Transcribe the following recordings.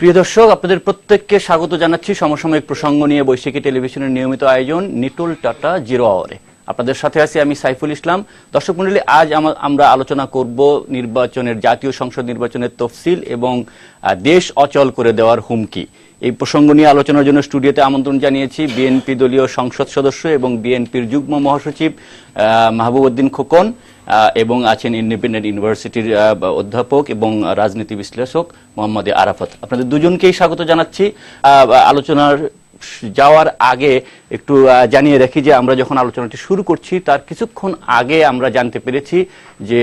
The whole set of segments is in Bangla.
প্রিয় দর্শক, আপনাদের প্রত্যেককে স্বাগত জানাচ্ছি। সমসাময়িক প্রসঙ্গ নিয়ে বৈশাখী টেলিভিশনের নিয়মিত আয়োজন নিটুল টাটা জিরো আওয়ারে। আপনাদের সাথে আছি আমি সাইফুল ইসলাম। দর্শক মন্ডলী আজ আমা- আমরা আলোচনা করব নির্বাচনের জাতীয় সংসদ নির্বাচনের তফসিল এবং দেশ অচল করে দেওয়ার হুমকি। এই প্রসঙ্গ নিয়ে আলোচনার জন্য স্টুডিওতে আমন্ত্রণ জানিয়েছি বিএনপি দলীয় সংসদ সদস্য এবং বিএনপির যুগ্ম মহাসচিব মাহবুব উদ্দিন খোকন এবং আছেন ইন্ডিপেন্ডেন্ট ইউনিভার্সিটির অধ্যাপক এবং রাজনীতি বিশ্লেষক মোহাম্মদ আরাফত। আপনাদের দুজনকেই স্বাগত জানাচ্ছি। আলোচনার যাওয়ার আগে একটু জানিয়ে রাখি যে আমরা যখন আলোচনাটি শুরু করছি, তার কিছুক্ষণ আগে আমরা জানতে পেরেছি যে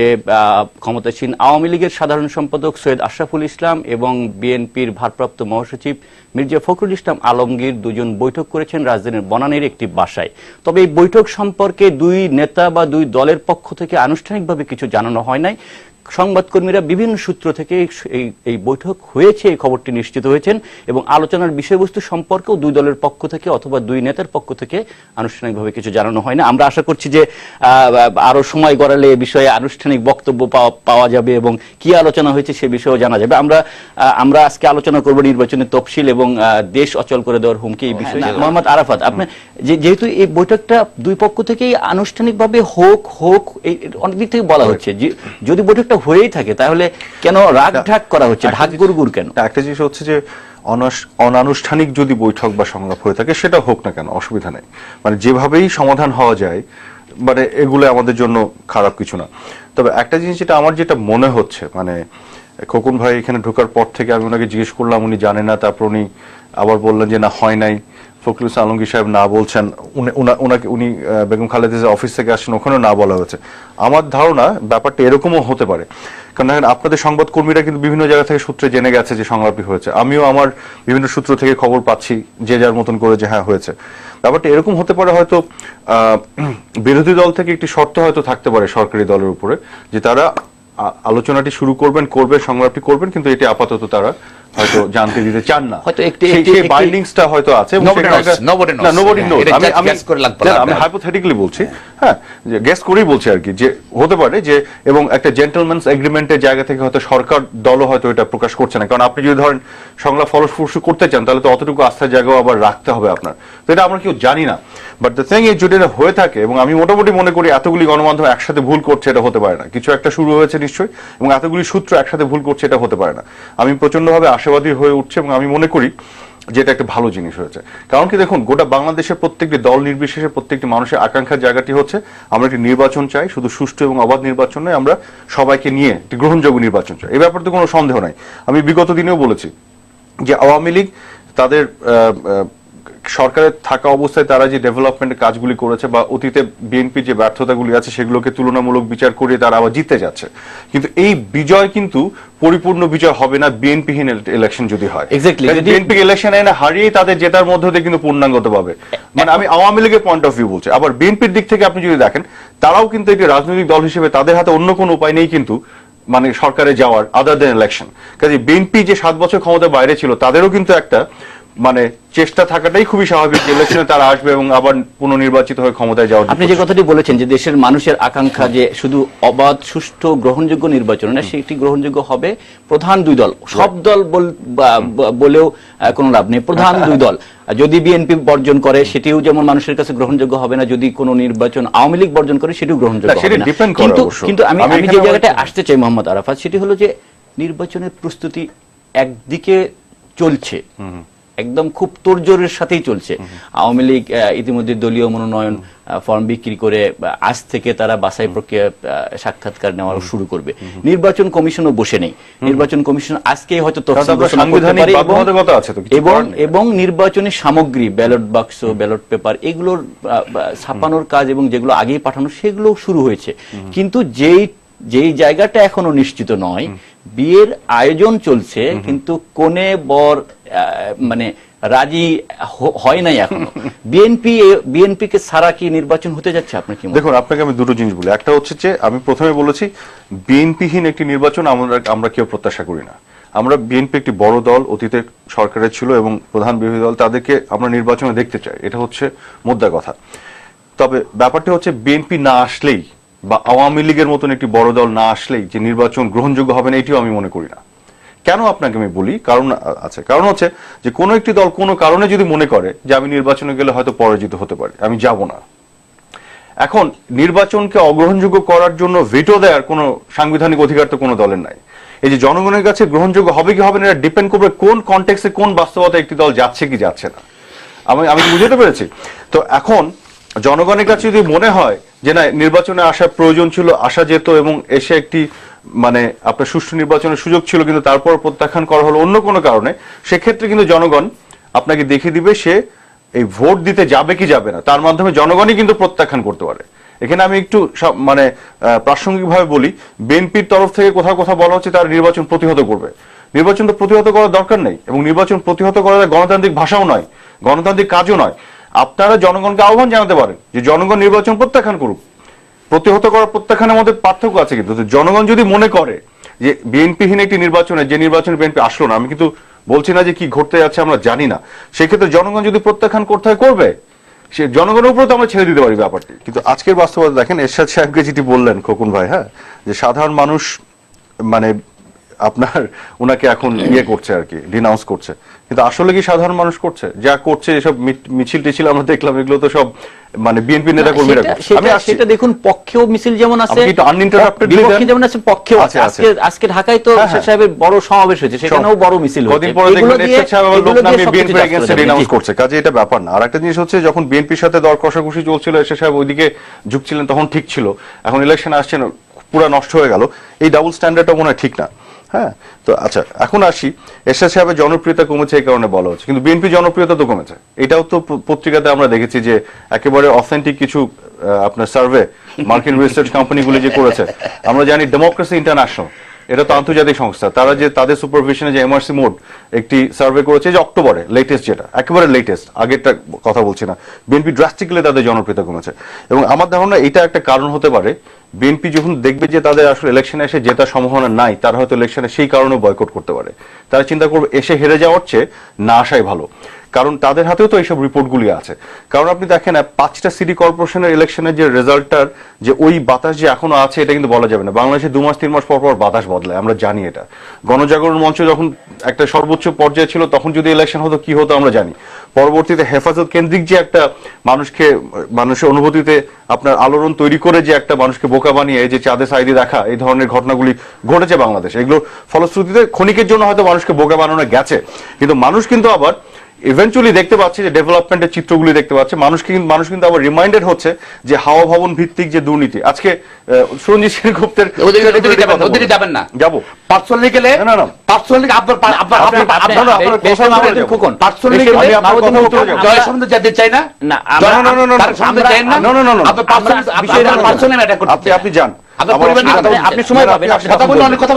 ক্ষমতাসীন আওয়ামী লীগের সাধারণ সম্পাদক সৈয়দ আশরাফুল ইসলাম এবং বিএনপির ভারপ্রাপ্ত মহাসচিব মির্জা ফখরুল ইসলাম আলমগীর দুজন বৈঠক করেছেন রাজধানীর বনানীর একটি বাসায়। তবে এই বৈঠক সম্পর্কে দুই নেতা বা দুই দলের পক্ষ থেকে আনুষ্ঠানিকভাবে কিছু জানানো হয় নাই। সংবাদকর্মীরা বিভিন্ন সূত্র থেকে এই- বৈঠক হয়েছে এই খবরটি নিশ্চিত হয়েছেন এবং আলোচনার বিষয়বস্তু সম্পর্কেও দুই দলের পক্ষ থেকে অথবা দুই নেতার পক্ষ থেকে আনুষ্ঠানিকভাবে কিছু জানানো হয় না। আমরা আশা করছি যে আরও সময় গড়ালে এ বিষয়ে আনুষ্ঠানিক বক্তব্য পাওয়া- পাওয়া যাবে এবং কি আলোচনা হয়েছে সে বিষয়েও জানা যাবে। আমরা আমরা আজকে আলোচনা করব নির্বাচনের তফসিল এবং আহ, দেশ অচল করে দেওয়ার হুমকি এই বিষয়ে। মোহাম্মদ আরাফাত আপনি যেহেতু এই বৈঠকটা দুই পক্ষ থেকেই আনুষ্ঠানিকভাবে হোক হোক এই অনেক দিক থেকে বলা হচ্ছে যে যদি বৈঠকটা হয়েই থাকে তাহলে কেন রাগ ঢাক করা হচ্ছে? ঢাক গুড়গুড় কেন? একটা জিনিস হচ্ছে যে অনানুষ্ঠানিক যদি বৈঠক বা সংলাপ হয়ে থাকে সেটা হোক না কেন অসুবিধা নেই। মানে যেভাবেই সমাধান হওয়া যায় মানে এগুলো আমাদের জন্য খারাপ কিছু না। তবে একটা জিনিস যেটা আমার যেটা মনে হচ্ছে মানে খোকন ভাই এখানে ঢোকার পর থেকে আমি ওনাকে জিজ্ঞেস করলাম, উনি জানে না। তারপর উনি আবার বললেন যে, না, হয় নাই। ফখরুল আলমগীর সাহেব না বলছেন। উনি- উনা- বেগম খালেদা অফিস থেকে আসছেন, ওখানেও না বলা হয়েছে। আমার ধারণা ব্যাপারটা এরকমও হতে পারে। কারণ দেখেন, আপনাদের সংবাদকর্মীরা কিন্তু বিভিন্ন জায়গা থেকে সূত্রে জেনে গেছে যে সংলাপটি হয়েছে। আমিও আমার বিভিন্ন সূত্র থেকে খবর পাচ্ছি, যে যার মতন করে যে হ্যাঁ হয়েছে। ব্যাপারটা এরকম হতে পারে হয়তো বিরোধী দল থেকে একটি শর্ত হয়তো থাকতে পারে সরকারি দলের উপরে, যে তারা আলোচনাটি শুরু করবেন করবে সংলাপটি করবেন কিন্তু এটি আপাতত তারা হয়তো জানতে দিতে চান না। হয়তো একটি- সেই- বাইন্ডিংসটা হয়তো আছে এবং Nobody সেখানে knows, একটা- nobody knows. না, nobody হ্যাঁ, আমি আমি guess করে লাগবে আমি হাইপোথেটিক্যালি বলছি হ্যাঁ যে গেস করেই বলছি আর কি যে হতে পারে যে এবং একটা জেন্টলম্যানস এগ্রিমেন্টের জায়গা থেকে হয়তো সরকার দলও হয়তো এটা প্রকাশ করছে না। কারণ আপনি যদি ধরেন সংলাপ ফলস্পর্শী করতে চান তাহলে তো অতটুকু আস্থার জায়গাও আবার রাখতে হবে আপনার। তো এটা আমরা কেউ জানি না। বাট দ্য থিং এই যদি এটা হয়ে থাকে এবং আমি মোটামুটি মনে করি এতগুলি গণমাধ্যম একসাথে ভুল করছে এটা হতে পারে না। কিছু একটা শুরু হয়েছে নিশ্চয়ই এবং এতগুলি সূত্র একসাথে ভুল করছে এটা হতে পারে না। আমি প্রচন্ডভাবে আশাবাদী হয়ে উঠছে এবং আমি মনে করি যে এটা একটা ভালো জিনিস হয়েছে। কারণ কি দেখুন, গোটা বাংলাদেশের প্রত্যেকটি দল নির্বিশেষে প্রত্যেকটি মানুষের আকাঙ্ক্ষার জায়গাটি হচ্ছে, আমরা একটি নির্বাচন চাই, শুধু সুষ্ঠু এবং অবাধ নির্বাচন নয়, আমরা সবাইকে নিয়ে একটি গ্রহণযোগ্য নির্বাচন চাই। এই ব্যাপারে তো কোনো সন্দেহ নাই। আমি বিগত দিনেও বলেছি যে আওয়ামী লীগ তাদের সরকারের থাকা অবস্থায় তারা যে ডেভেলপমেন্টের কাজগুলি করেছে বা অতীতে বিএনপি যে ব্যর্থতাগুলি আছে সেগুলোকে তুলনামূলক বিচার করে তারা আবার জিততে যাচ্ছে। কিন্তু এই বিজয় কিন্তু পরিপূর্ণ বিজয় হবে না বিএনপিহীন ইলেকশন যদি হয়। যদি- বিএনপি ইলেকশন এনে হারিয়ে তাদের জেতার মধ্য দিয়ে কিন্তু পূর্ণাঙ্গত পাবে। মানে আমি আওয়ামী লীগের পয়েন্ট অফ ভিউ বলছি। আবার বিএনপির দিক থেকে আপনি যদি দেখেন তারাও কিন্তু একটি রাজনৈতিক দল হিসেবে তাদের হাতে অন্য কোনো উপায় নেই কিন্তু মানে সরকারে যাওয়ার আদার দেন ইলেকশন কাজে বিএনপি যে সাত বছর ক্ষমতার বাইরে ছিল তাদেরও কিন্তু একটা মানে চেষ্টা থাকাটাই খুবই স্বাভাবিক ইলেকশনে তারা আসবে এবং আবার পুনর্নির্বাচিত হয়ে ক্ষমতায় যাওয়ার আপনি যে কথাটি বলেছেন যে দেশের মানুষের আকাঙ্ক্ষা যে শুধু অবাধ সুষ্ঠু গ্রহণযোগ্য নির্বাচন না সেটি গ্রহণযোগ্য হবে প্রধান দুই দল। সব দল বলেও কোনো লাভ নেই। প্রধান দুই দল। যদি বিএনপি বর্জন করে সেটিও যেমন মানুষের কাছে গ্রহণযোগ্য হবে না যদি কোনো নির্বাচন আওয়ামী লীগ বর্জন করে সেটিও গ্রহণযোগ্য না, সেটা হবে না। কিন্তু কিন্তু আমি আমি যে জায়গাটায় আসতে চাই মোহাম্মদ আরাফাত সেটি হলো যে নির্বাচনের প্রস্তুতি একদিকে চলছে। একদম খুব তোড়জোড়ের সাথেই চলছে। আওয়ামী লীগ ইতিমধ্যে দলীয় মনোনয়ন ফর্ম বিক্রি করে আজ থেকে তারা বাছাই প্রক্রিয়া সাক্ষাৎকার নেওয়া শুরু করবে। নির্বাচন কমিশনও বসে নেই। নির্বাচন কমিশন আজকেই হয়তো এবং- এবং নির্বাচনী সামগ্রী ব্যালট বাক্স ব্যালট পেপার এগুলোর ছাপানোর কাজ এবং যেগুলো আগেই পাঠানো সেগুলো শুরু হয়েছে। কিন্তু যেই যেই জায়গাটা এখনও নিশ্চিত নয় বিয়ের আয়োজন চলছে কিন্তু কোনে বর মানে রাজি হয় নাই এখন। বিএনপি বিএনপি কে ছাড়া কি নির্বাচন হতে যাচ্ছে? আপনার কি মনে দেখুন আপনাকে আমি দুটো জিনিস বলি। একটা হচ্ছে যে আমি প্রথমে বলেছি বিএনপিহীন একটি নির্বাচন আমরা আমরা কেউ প্রত্যাশা করি না। আমরা বিএনপি একটি বড় দল অতীতে সরকারের ছিল এবং প্রধান বিরোধী দল তাদেরকে আমরা নির্বাচনে দেখতে চাই। এটা হচ্ছে মুদ্রা কথা। তবে ব্যাপারটা হচ্ছে বিএনপি না আসলেই বা আওয়ামী লীগের মতন একটি বড় দল না আসলেই যে নির্বাচন গ্রহণযোগ্য হবে না এটিও আমি মনে করি না। কেন আপনাকে আমি বলি? কারণ আছে কারণ হচ্ছে যে কোনো একটি দল কোনো কারণে যদি মনে করে যে আমি নির্বাচনে গেলে হয়তো পরাজিত হতে পারি, আমি যাব না। এখন নির্বাচনকে অগ্রহণযোগ্য করার জন্য ভেটো দেওয়ার কোনো সাংবিধানিক অধিকার তো কোনো দলের নাই। এই যে জনগণের কাছে গ্রহণযোগ্য হবে কি হবে না, এটা ডিপেন্ড করবে কোন কনটেক্সে কোন বাস্তবতা একটি দল যাচ্ছে কি যাচ্ছে না। আমি আমি বুঝতে পেরেছি? তো এখন জনগণের কাছে যদি মনে হয় যে না, নির্বাচনে আসার প্রয়োজন ছিল, আসা যেত এবং এসে একটি মানে আপনার সুষ্ঠু নির্বাচনের সুযোগ ছিল, কিন্তু তারপর প্রত্যাখ্যান করা হলো অন্য কোনো কারণে, সেক্ষেত্রে কিন্তু জনগণ আপনাকে দেখিয়ে দিবে সে এই ভোট দিতে যাবে কি যাবে না। তার মাধ্যমে জনগণই কিন্তু প্রত্যাখ্যান করতে পারে। এখানে আমি একটু মানে প্রাসঙ্গিকভাবে বলি, বিএনপির তরফ থেকে কোথাও কোথাও বলা হচ্ছে তারা নির্বাচন প্রতিহত করবে। নির্বাচন তো প্রতিহত করার দরকার নেই, এবং নির্বাচন প্রতিহত করার গণতান্ত্রিক ভাষাও নয়, গণতান্ত্রিক কাজও নয়। আপনারা জনগণকে আহ্বান জানাতে পারেন যে জনগণ নির্বাচন প্রত্যাখ্যান করুক। প্রতিহত করার প্রত্যাখ্যানের মধ্যে পার্থক্য আছে কিন্তু। জনগণ যদি মনে করে যে বিএনপিহীন একটি নির্বাচনে, যে নির্বাচনে বিএনপি আসলো না, আমি কিন্তু বলছি না যে কি ঘটতে যাচ্ছে আমরা জানি না। সেক্ষেত্রে জনগণ যদি প্রত্যাখ্যান করতে হয়, করবে। সে জনগণের উপরে তো আমরা ছেড়ে দিতে পারি ব্যাপারটি। কিন্তু আজকের বাস্তবতা দেখেন, এরশাদ সাহেবকে যেটি বললেন খোকন ভাই হ্যাঁ? যে সাধারণ মানুষ মানে আপনার ওনাকে এখন ইয়ে করছে আর কি ডিনাউন্স করছে। কিন্তু আসলে কি সাধারণ মানুষ করছে? যা করছে এসব মিছিল টিছিল আমরা দেখলাম এগুলো তো সব মানে বিএনপি নেতা কর্মীরা আমি সেটা- আসছি। দেখুন পক্ষেও মিছিল যেমন আছে uninterruptedly বিপক্ষে যেমন আছে পক্ষেও আছে আছে, আছে। আজকে আজকে ঢাকায় তো হ্যাঁ, শেখ হ্যাঁ। সাহেবের বড় সমাবেশ হয়েছে সেখানেও বড় মিছিল হয়েছে। কদিন পরে দেখবেন দিয়ে- সাহেব লোক চাষ করা এগেইনস্টে। ডিনাউন্স করছে। কাজে এটা ব্যাপার না। আর একটা জিনিস হচ্ছে যখন বিএনপির সাথে দর কষাকষি চলছিল এরশাদ সাহেব ওইদিকে ঝুঁকছিলেন তখন ঠিক ছিল। এখন ইলেকশন আসছেন পুরো নষ্ট হয়ে গেল। এই ডাবল স্ট্যান্ডার্ডটা মনে হয় ঠিক না। হ্যাঁ তো আচ্ছা এখন আসি। এরশাদ সাহেবের জনপ্রিয়তা কমেছে এই কারণে বলা হচ্ছে, কিন্তু বিএনপি জনপ্রিয়তা তো কমেছে। এটাও তো পত্রিকাতে আমরা দেখেছি যে একেবারে অথেন্টিক কিছু আপনার সার্ভে মার্কিন রিসার্চ কোম্পানিগুলি যে করেছে। আমরা জানি ডেমোক্রেসি ইন্টারন্যাশনাল এটা তো আন্তর্জাতিক সংস্থা। তারা যে তাদের সুপারভিশনে যে এমআরসি মোড একটি সার্ভে করেছে যে অক্টোবরে লেটেস্ট যেটা, একেবারে লেটেস্ট আগেরটা কথা বলছি না। বিএনপি ড্রাস্টিক্যালি তাদের জনপ্রিয়তা কমেছে। এবং আমার ধারণা এটা একটা কারণ হতে পারে বিএনপি যখন দেখবে যে তাদের আসলে ইলেকশনে এসে জেতার সম্ভাবনা নাই, তারা হয়তো ইলেকশনে সেই কারণে বয়কট করতে পারে। তারা চিন্তা করবে, এসে হেরে যাওয়ার চেয়ে না আসাই ভালো। কারণ তাদের হাতেও তো এইসব রিপোর্টগুলি আছে। কারণ আপনি দেখেন পাঁচটা সিটি কর্পোরেশনের ইলেকশনের যে রেজাল্টটার যে ওই বাতাস যে এখনও আছে, এটা কিন্তু বলা যাবে না। বাংলাদেশে দু মাস, তিন মাস পর পর বাতাস বদলায়, আমরা জানি এটা। গণজাগরণ মঞ্চ যখন একটা সর্বোচ্চ পর্যায়ে ছিল, তখন যদি ইলেকশন হতো, কি হতো আমরা জানি। পরবর্তীতে হেফাজত কেন্দ্রিক যে একটা মানুষকে, মানুষের অনুভূতিতে আপনার আলোড়ন তৈরি করে যে একটা মানুষকে বোকা বানিয়ে যে চাঁদে সাইডে দেখা, এই ধরনের ঘটনাগুলি ঘটেছে বাংলাদেশে। এগুলো ফলশ্রুতিতে ক্ষণিকের জন্য হয়তো মানুষকে বোকা বানানো গেছে। কিন্তু মানুষ কিন্তু আবার ইভেন্চুয়ালি দেখতে পাচ্ছি যে ডেভেলপমেন্টের চিত্রগুলি দেখতে পাচ্ছে মানুষকে কিন্তু মানুষ কিন্তু আবার রিমাইন্ডেড হচ্ছে যে হাওয়া ভবন ভিত্তিক যে দুর্নীতি আজকে সুরঞ্জিত সেনগুপ্তের ওদিকে- যাবেন, না। যাব পার্সোনালি গেলে না, না, না। পার্সোনালি আপনার আপনার আপনার আপনি- আপনার আপনি- আপনার- আপনি- আপনার বেশ কথা মাহমুদুল বলে যাব। খোকন। পার্সোনালি বেশ গেলে আপনার মাহমুদুল কথা খোকন বলে যাব। জয় সম্বন্ধে যেতে চাই না না, জয়- আমরা- না, না, না, না, তার সম্বন্ধে আমরা- চাই না না, না, না, না, আপনি পার্সোনালি আমরা- আপনি বিষয়টা- পার্সোনালি ম্যাটার করতে আপনি আপনি যান আপনার আবার পরিবার নিয়ে আপনি- কথা আপনি- বলছেন। আপনি সময় পাবেন আপনি কথা তখন বললে বলবেন। অনেক কথা বলা যাবে না, না, না, না, আপনি আপনি কথা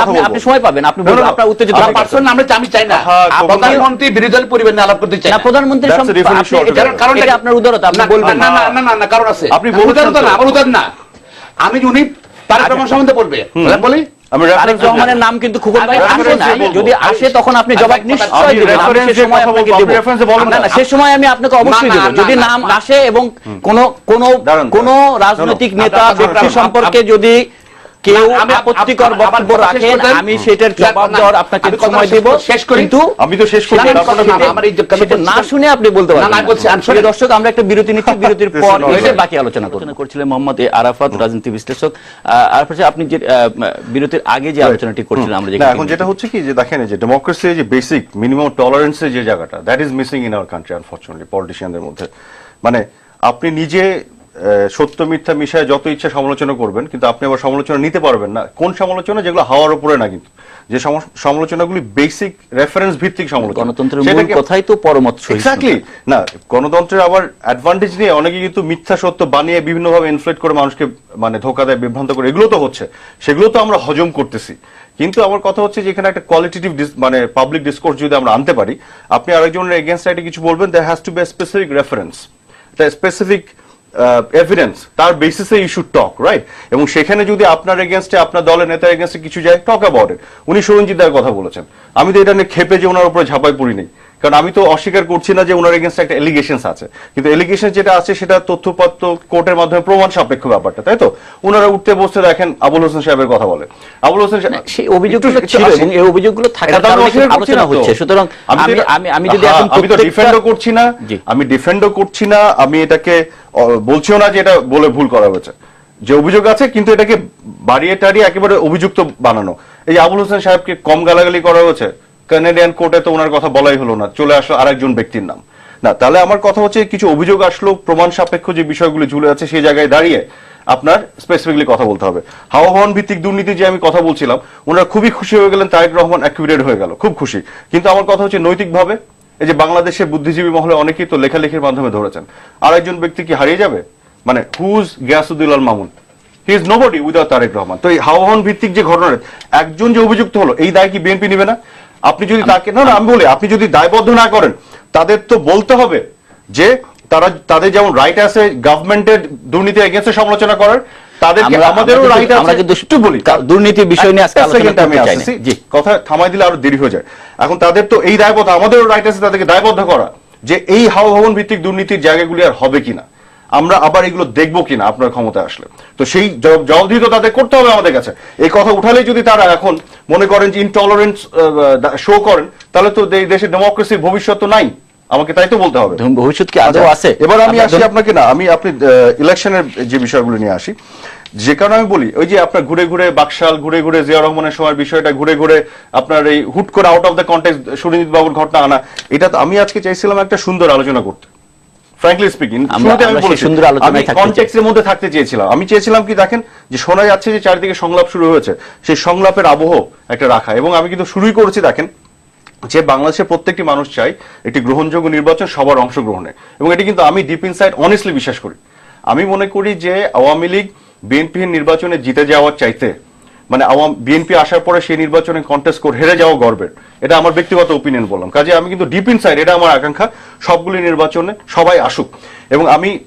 আপনি- আপনি সময় পাবেন। আপনি বলবেন আপনার উত্তেজিত আমরা আমরা আমি চাই না। হ্যাঁ, প্রধানমন্ত্রী বিরোধী দল পরিবার নিয়ে আলাপ করতে চাই না। না প্রধানমন্ত্রীর That's a সম- different আপনি issue এটা- altogether. কারণ- আপনার উদারতা আপনি বলবেন। না না না না না কারণ আছে। আপনি উদারতা না আমার উদার না। আমি উনি তার সম্বন্ধে বলবে। বলি। তারেক reference রহমানের নাম কিন্তু খুকুন ভাই আসে নাই যদি আসে তখন আপনি জবাব আমি সময় আপনাকে দেব। না না। আমি আপনাকে অবশ্যই দেব। যদি নাম আসে এবং কোন কোন কোন রাজনৈতিক না, নেতা ব্যক্তি সম্পর্কে যদি কেউ আপত্তিকর বক্তব্য রাখেন আমি সেটার জবাব দেওয়ার আপনাকে সময় দেব। শেষ করি। কিন্তু আমি তো শেষ তারপরে না, না, আমার এই না শুনে আপনি বলতে না, পারবেন না, না। বলছি, দর্শক আমরা একটা বিরতি নিচ্ছি বিরতির পর এসে বাকি আলোচনা করছেন করছিলেন মোহাম্মদ আরাফাত রাজনীতি বিশ্লেষক। আরাফাত আপনি যে আহ, বিরতির আগে যে আলোচনাটি করছিলেন আমরা না এখন যেটা হচ্ছে কি যে দেখেন যে ডেমোক্রেসি যে বেসিক মিনিমাম টলারেন্সের যে জায়গাটা that is missing in our country unfortunately পলিটিশিয়ানদের মধ্যে। মানে আপনি নিজে সত্য মিথ্যা মিশায় যত ইচ্ছা সমালোচনা করবেন কিন্তু আপনি আবার সমালোচনা নিতে পারবেন না। কোন সমালোচনা? যেগুলো হাওয়ার উপরে না কিন্তু। যে সমালোচনাগুলি বেসিক রেফারেন্স ভিত্তিক সমালোচনা। গণতন্ত্রের মূল কথাই তো পরমত এক্স্যাক্টলি না গণতন্ত্রের আবার অ্যাডভান্টেজ নিয়ে অনেকে কিন্তু মিথ্যা সত্য বানিয়ে বিভিন্নভাবে ইনফ্লেট করে মানুষকে মানে ধোকা দেয় বিভ্রান্ত করে। এগুলো তো হচ্ছে। সেগুলো তো আমরা হজম করতেছি। কিন্তু আমার কথা হচ্ছে যে এখানে একটা কোয়ালিটেটিভ মানে পাবলিক ডিসকোর্স যদি আমরা আনতে পারি আপনি আরেকজনের এগেনস্ট একটা কিছু বলবেন there has to be specific reference specific evidence তার বেসিসে ইস্যু টক রাইট এবং সেখানে যদি আপনার এগেনস্টে আপনার দলের নেতার এগেনস্টে কিছু যায় টক অ্যাবাউট ইট উনি সুরঞ্জিত দার কথা বলেছেন। আমি তো এটা নিয়ে খেপে যে ওনার উপরে ঝাঁপাই পড়ি নেই। কারণ আমি তো অস্বীকার করছি না যে ওনার এগেনস্ট একটা এলিগেশন আছে। কিন্তু এলিগেশন যেটা আছে সেটা তথ্যপত্র কোর্টের মাধ্যমে প্রমাণ সাপেক্ষ ব্যাপারটা তাই তো? ওনারা উঠতে বসতে দেখেন আবুল হোসেন সাহেবের কথা বলে। আবুল হোসেন সেই অভিযোগগুলো ছিল এবং এই অভিযোগগুলো থাকার কারণে আলোচনা হচ্ছে। সুতরাং আমি আমি আমি যদি হ্যাঁ, এখন আমি তো ডিফেন্ডও করছি না। আমি ডিফেন্ডও করছি না। আমি এটাকে বলছিও না যে এটা বলে ভুল করা হয়েছে। যে অভিযোগ আছে কিন্তু এটাকে বাড়িয়ে টাড়িয়ে একেবারে অভিযুক্ত বানানো। এই আবুল হোসেন সাহেবকে কম গালাগালি করা হয়েছে। কানাডিয়ান কোর্টে তো ওনার কথা বলাই হলো না। চলে আসলো আরেকজন ব্যক্তির নাম। না, তাহলে আমার কথা হচ্ছে, কিছু অভিযোগ আসলো, প্রমাণ সাপেক্ষ যে বিষয়গুলো ঝুলে আছে সেই জায়গায় দাঁড়িয়ে আপনার স্পেসিফিকলি কথা বলতে হবে। হাওয়া ভিত্তিক দুর্নীতি যে আমি কথা বলছিলাম, ওনারা খুবই খুশি হয়ে গেলেন, তারেক রহমান অ্যাকুইরেট হয়ে গেল, খুব খুশি। কিন্তু আমার কথা হচ্ছে নৈতিকভাবে, এই যে বাংলাদেশের বুদ্ধিজীবী মহলে অনেকেই তো লেখালেখির মাধ্যমে ধরেছেন। আর একজন ব্যক্তি কি হারিয়ে যাবে? মানে who's Giasuddin Mamun. He is nobody without Tarek Rahman. তো এই হাওয়াহন ভিত্তিক যে ঘটনার একজন যে অভিযুক্ত হলো, এই দায় কি বিএনপি নেবে না? আপনি যদি তাকে না না আমি বলি আপনি যদি দায়বদ্ধ না করেন তাদের তো বলতে হবে যে তারা তাদের যেমন রাইট আছে গভর্নমেন্টের দুর্নীতি এগেন্স্টে সমালোচনা করার তাদেরকে আমাদেরও রাইট আছে। আমরা কিন্তু একটু বলি। দুর্নীতির বিষয় নিয়ে আজকে আলোচনা করতে চাই না। জি। কথা থামাই দিলে আরও দেরি হয়ে যায়। এখন তাদের তো এই দায়বদ্ধ আমাদেরও রাইট আছে তাদেরকে দায়বদ্ধ করা যে এই হাওয়া ভবন ভিত্তিক দুর্নীতির জায়গাগুলি আর হবে কিনা। আমরা আবার এগুলো দেখব কিনা আপনার ক্ষমতায় আসলে। তো সেই জবাব- জবাবদিহি তো তাদের করতে হবে আমাদের কাছে। এই কথা উঠালেই যদি তারা এখন মনে করেন যে ইনটলারেন্স শো করেন তাহলে তো এই দেশের ডেমোক্রেসির ভবিষ্যৎ তো নাই। আমাকে তাই তো বলতে হবে। ভবিষ্যৎ কি আদৌ আচ্ছা, আছে? এবার আমি আসি আপনাকে না আমি আপনি ইলেকশনের যে বিষয়গুলো নিয়ে আসি যে কারণে আমি বলি ওই যে আপনার ঘুরে ঘুরে বাকশাল ঘুরে ঘুরে জিয়া রহমানের সময় বিষয়টা ঘুরে ঘুরে আপনার এই হুট করে out of the context Suranjit বাবুর ঘটনা আনা এটা তো আমি আজকে চাইছিলাম একটা সুন্দর আলোচনা করতে। ফ্র্যাঙ্কলি স্পিকিং শুরুতে আমি বলেছি সুন্দর আলোচনায় থাকতে চাই। কনটেক্সের মধ্যে থাকতে চেয়েছিলাম। আমি চেয়েছিলাম কি দেখেন যে শোনা যাচ্ছে যে চারিদিকে সংলাপ শুরু হয়েছে। সেই সংলাপের আবহ একটা রাখা। এবং আমি কিন্তু শুরুই করেছি দেখেন যে বাংলাদেশের প্রত্যেকটি মানুষ চাই একটি গ্রহণযোগ্য নির্বাচন সবার অংশগ্রহণে। এবং এটি কিন্তু আমি ডিপ ইনসাইড অনেস্টলি বিশ্বাস করি। আমি মনে করি যে আওয়ামী লীগ বিএনপি নির্বাচনে জিতে যাওয়ার চাইতে মানে আওয়াম বিএনপি আসার পরে সেই নির্বাচনে কন্টেস্ট করে হেরে যাওয়া গর্বের। এটা আমার ব্যক্তিগত ওপিনিয়ন বললাম। কাজে আমি কিন্তু ডিপ ইনসাইড এটা আমার আকাঙ্ক্ষা। সবগুলি নির্বাচনে সবাই আসুক। এবং আমি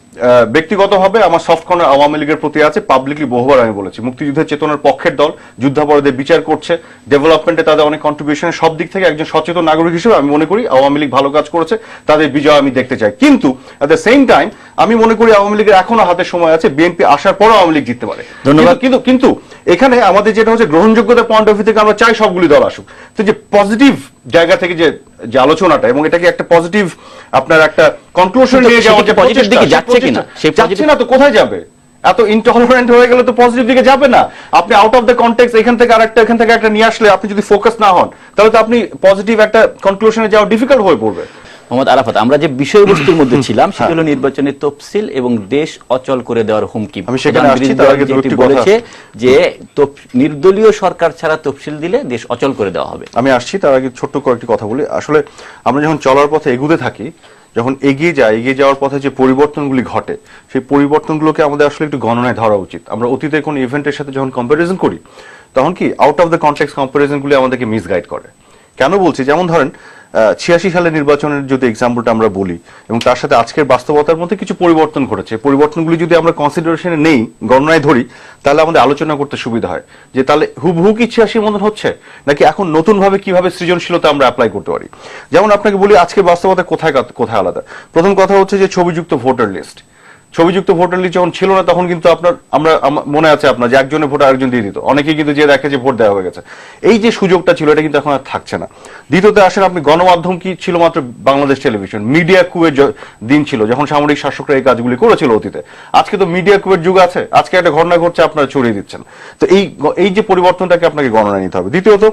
ব্যক্তিগতভাবে আমার সফট কর্নার আওয়ামী লীগের প্রতি আছে পাবলিকলি বহুবার আমি বলেছি। মুক্তিযুদ্ধের চেতনার পক্ষের দল যুদ্ধাপরাধের বিচার করছে ডেভেলপমেন্টে তাদের অনেক কন্ট্রিবিউশন সব দিক থেকে একজন সচেতন নাগরিক হিসেবে আমি মনে করি আওয়ামী লীগ ভালো কাজ করেছে তাদের বিজয় আমি দেখতে চাই। কিন্তু অ্যাট দ্য সেম টাইম আমি মনে করি আওয়ামী লীগের এখনও হাতে সময় আছে বিএনপি আসার পরও আওয়ামী লীগ জিততে পারে। ধন্যবাদ। কিন্তু- কিন্তু এখানে আমাদের যেটা হচ্ছে গ্রহণযোগ্যতার পয়েন্ট অফ ভিউ থেকে আমরা চাই সবগুলি দল আসুক। তো যে পজিটিভ জায়গা থেকে যে যে আলোচনাটা এবং এটাকে একটা পজিটিভ আপনার একটা কনক্লুশন নিয়ে যাওয়ার যে পজিটিভ দিকে যাচ্ছে কিনা? সে যাচ্ছে না তো কোথায় যাবে? এত ইনটলারেন্ট হয়ে গেলে তো পজিটিভ দিকে যাবে না। আপনি আউট অফ দ্য কন্টেক্স এখান থেকে আরেকটা এখান থেকে একটা নিয়ে আসলে আপনি যদি ফোকাস না হন তাহলে তো আপনি পজিটিভ একটা কনক্লুশনে যাওয়া ডিফিকাল্ট হয়ে পড়বে। মোহাম্মদ আরাফাত আমরা যে বিষয়বস্তুর মধ্যে ছিলাম সেটা হ্যাঁ। হলো নির্বাচনের তফসিল এবং দেশ অচল করে দেওয়ার হুমকি। আমি সেখানে আসছি, তার আগে একটি কথা বলেছে যে নির্দলীয় সরকার ছাড়া তফসিল দিলে দেশ অচল করে দেওয়া হবে। আমি আসছি তার আগে ছোট্ট কয়েকটি কথা বলি। আসলে আমরা যখন চলার পথে এগুতে থাকি যখন এগিয়ে যায় এগিয়ে যাওয়ার পথে যে পরিবর্তনগুলি ঘটে সেই পরিবর্তনগুলোকে আমাদের আসলে একটু গণনায় ধরা উচিত। আমরা অতীতে কোনো ইভেন্টের সাথে যখন কম্পারিজন করি তখন কি আউট অফ দ্য কন্টেক্স কম্পারিজনগুলি আমাদেরকে মিসগাইড করে। কেন বলছি? যেমন ধরেন ছিয়াশি সালের নির্বাচনের যদি এক্সাম্পলটা আমরা বলি, এবং তার সাথে আজকের বাস্তবতার মধ্যে কিছু পরিবর্তন ঘটেছে। পরিবর্তনগুলি যদি আমরা কনসিডারেশনে নেই, গণনায় ধরি, তাহলে আমাদের আলোচনা করতে সুবিধা হয়। যে তাহলে হুবহু কি ছিয়াশি মতন হচ্ছে? নাকি এখন নতুনভাবে কীভাবে সৃজনশীলতা আমরা অ্যাপ্লাই করতে পারি? যেমন আপনাকে বলি, আজকের বাস্তবতা কোথায় কোথায় আলাদা? প্রথম কথা হচ্ছে যে ছবিযুক্ত ভোটার লিস্ট ছবিযুক্ত ভোটার লিস্ট যখন ছিল না, তখন কিন্তু আপনার, আমরা মনে আছে আপনার যে একজনের ভোট আরেকজন দিয়ে দিত। অনেকেই কিন্তু যে দেখে যে ভোট দেওয়া হয়ে গেছে। এই যে সুযোগটা ছিল, এটা কিন্তু এখন আর থাকছে না। দ্বিতীয়তে আসেন আপনি, গণমাধ্যম কি ছিল মাত্র বাংলাদেশ টেলিভিশন? মিডিয়া কুয়ের দিন ছিল, যখন সামরিক শাসকরা এই কাজগুলি করেছিল অতীতে। আজকে তো মিডিয়া কুয়ের যুগ আছে, আজকে একটা ঘটনা ঘটছে, আপনারা ছড়িয়ে দিচ্ছেন। তো এই এই যে পরিবর্তনটাকে আপনাকে গণনা নিতে হবে। দ্বিতীয়ত,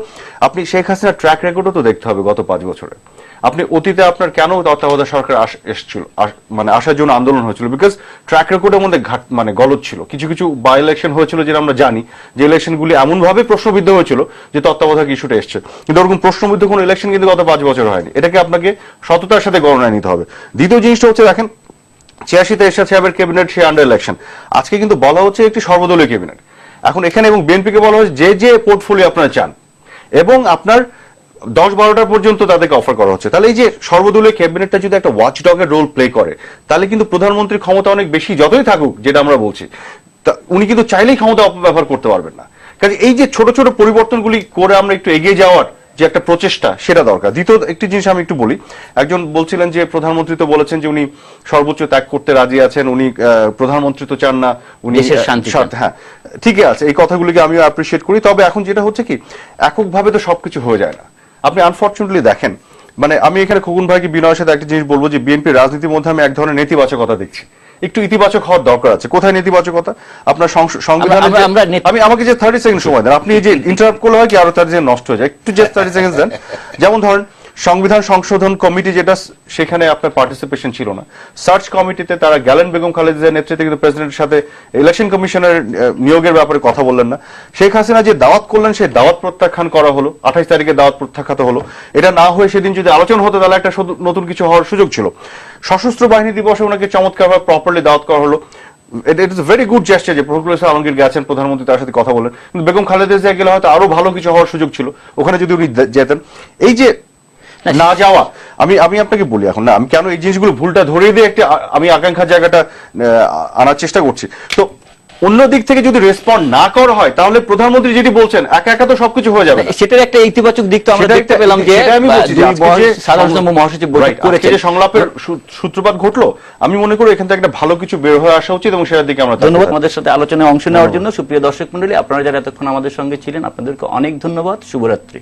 আপনি শেখ হাসিনার ট্র্যাক রেকর্ডও তো দেখতে হবে গত পাঁচ বছরে। আপনি অতীতে আপনার কেন তত্ত্বাবধায়ক সরকার এসেছিল? মানে আসার জন্য আন্দোলন হয়েছিল? বিকজ ট্র্যাক রেকর্ডের মধ্যে ঘাট মানে গলত ছিল। কিছু কিছু বাই ইলেকশন হয়েছিল যেটা আমরা জানি। যে ইলেকশনগুলি এমনভাবে প্রশ্নবিদ্ধ হয়েছিল যে তত্ত্বাবধায়ক ইস্যুটা এসছে। কিন্তু ওরকম প্রশ্নবিদ্ধ কোনো ইলেকশন কিন্তু গত পাঁচ বছর হয়নি। এটাকে আপনাকে সততার সাথে গণনায় নিতে হবে। দ্বিতীয় জিনিসটা হচ্ছে, দেখেন, ছিয়াশিতে এরশাদ সাহেবের ক্যাবিনেট সে আন্ডার ইলেকশন আজকে কিন্তু বলা হচ্ছে একটি সর্বদলীয় ক্যাবিনেট এখন এখানে এবং বিএনপিকে বলা হয়েছে, যে যে পোর্টফোলিও আপনারা চান, এবং আপনার দশ বারোটা পর্যন্ত তাদেরকে অফার করা হচ্ছে। তাহলে এই যে সর্বদলীয় ক্যাবিনেটটা যদি একটা ওয়াচডগের রোল প্লে করে তাহলে কিন্তু প্রধানমন্ত্রীর ক্ষমতা অনেক বেশি যতই থাকুক যেটা আমরা বলছি উনি কিন্তু চাইলেই ক্ষমতা অপব্যবহার করতে পারবেন না। কাজে এই যে ছোট ছোট পরিবর্তনগুলি করে আমরা একটু এগিয়ে যাওয়ার যে একটা প্রচেষ্টা সেটা দরকার। দ্বিতীয় একটি জিনিস আমি একটু বলি। একজন বলছিলেন যে প্রধানমন্ত্রী তো বলেছেন যে উনি সর্বোচ্চ ত্যাগ করতে রাজি আছেন উনি প্রধানমন্ত্রী তো চান না উনি হ্যাঁ ঠিকই আছে এই কথাগুলিকে আমিও অ্যাপ্রিসিয়েট করি। তবে এখন যেটা হচ্ছে কি এককভাবে তো সবকিছু হয়ে যায় না। আপনি আনফর্চুনেটলি দেখেন মানে আমি এখানে খোকন ভাইকে বিনয়ের সাথে একটা জিনিস বলব যে বিএনপি রাজনীতির মধ্যে আমি এক ধরনের নেতিবাচকতা দেখছি। একটু ইতিবাচক হওয়ার দরকার আছে। কোথায় নেতিবাচকতা? আপনার সংবিধান আমি আমাকে যে থার্টি সেকেন্ড সময় দেন আপনি যে ইন্টারাপ্ট করলে হয় কি আরও তার যে নষ্ট হয়ে যায়? একটু যে থার্টি সেকেন্ড দেন। যেমন ধরেন সংবিধান সংশোধন কমিটি যেটা, সেখানে আপনার পার্টিসিপেশন ছিল না। সার্চ কমিটিতে তারা গ্যালেন বেগম খালেদার নেতৃত্বে কিন্তু প্রেসিডেন্টের সাথে ইলেকশন কমিশনের নিয়োগের ব্যাপারে কথা বললেন না। শেখ হাসিনা যে দাওয়াত করলেন, সেই দাওয়াত প্রত্যাখ্যান করা হলো। আঠাইশ তারিখে দাওয়াত প্রত্যাখ্যাত হলো। এটা না হয়ে সেদিন যদি আলোচনা হতো, তাহলে একটা নতুন কিছু হওয়ার সুযোগ ছিল। সশস্ত্র বাহিনী দিবসে ওনাকে চমৎকারভাবে প্রপারলি দাওয়াত করা হলো। ইট গুড যে আলমগীর গেছেন, প্রধানমন্ত্রী তার সাথে কথা বলেন বেগম খালেদা গেলে হয়তো আরও ভালো কিছু হওয়ার সুযোগ ছিল। ওখানে যদি উনি যেতেন। এই যে না যাওয়া। আমি আমি আপনাকে বলি এখন না আমি কেন এই জিনিসগুলো ভুলটা ধরে দিয়ে একটা আমি আকাঙ্ক্ষার জায়গাটা আনার চেষ্টা করছি। তো অন্য দিক থেকে যদি রেসপন্ড না করা হয় তাহলে প্রধানমন্ত্রী যেটি বলছেন একা একা তো সবকিছু হয়ে যাবে না। সেটার একটা ইতিবাচক দিক তো আমরা দেখতে পেলাম যে আমি বলছি যে সাধারণতম মহাসচিব বৈঠক করেছেন যে সংলাপের সূত্রপাত ঘটলো আমি মনে করি এখান থেকে একটা ভালো কিছু বের হয়ে আসা উচিত এবং সেটার দিকে আমরা ধন্যবাদ আমাদের সাথে আলোচনায় অংশ নেওয়ার জন্য। সুপ্রিয় দর্শক মন্ডলী আপনারা যারা এতক্ষণ আমাদের সঙ্গে ছিলেন আপনাদেরকে অনেক ধন্যবাদ। শুভরাত্রি।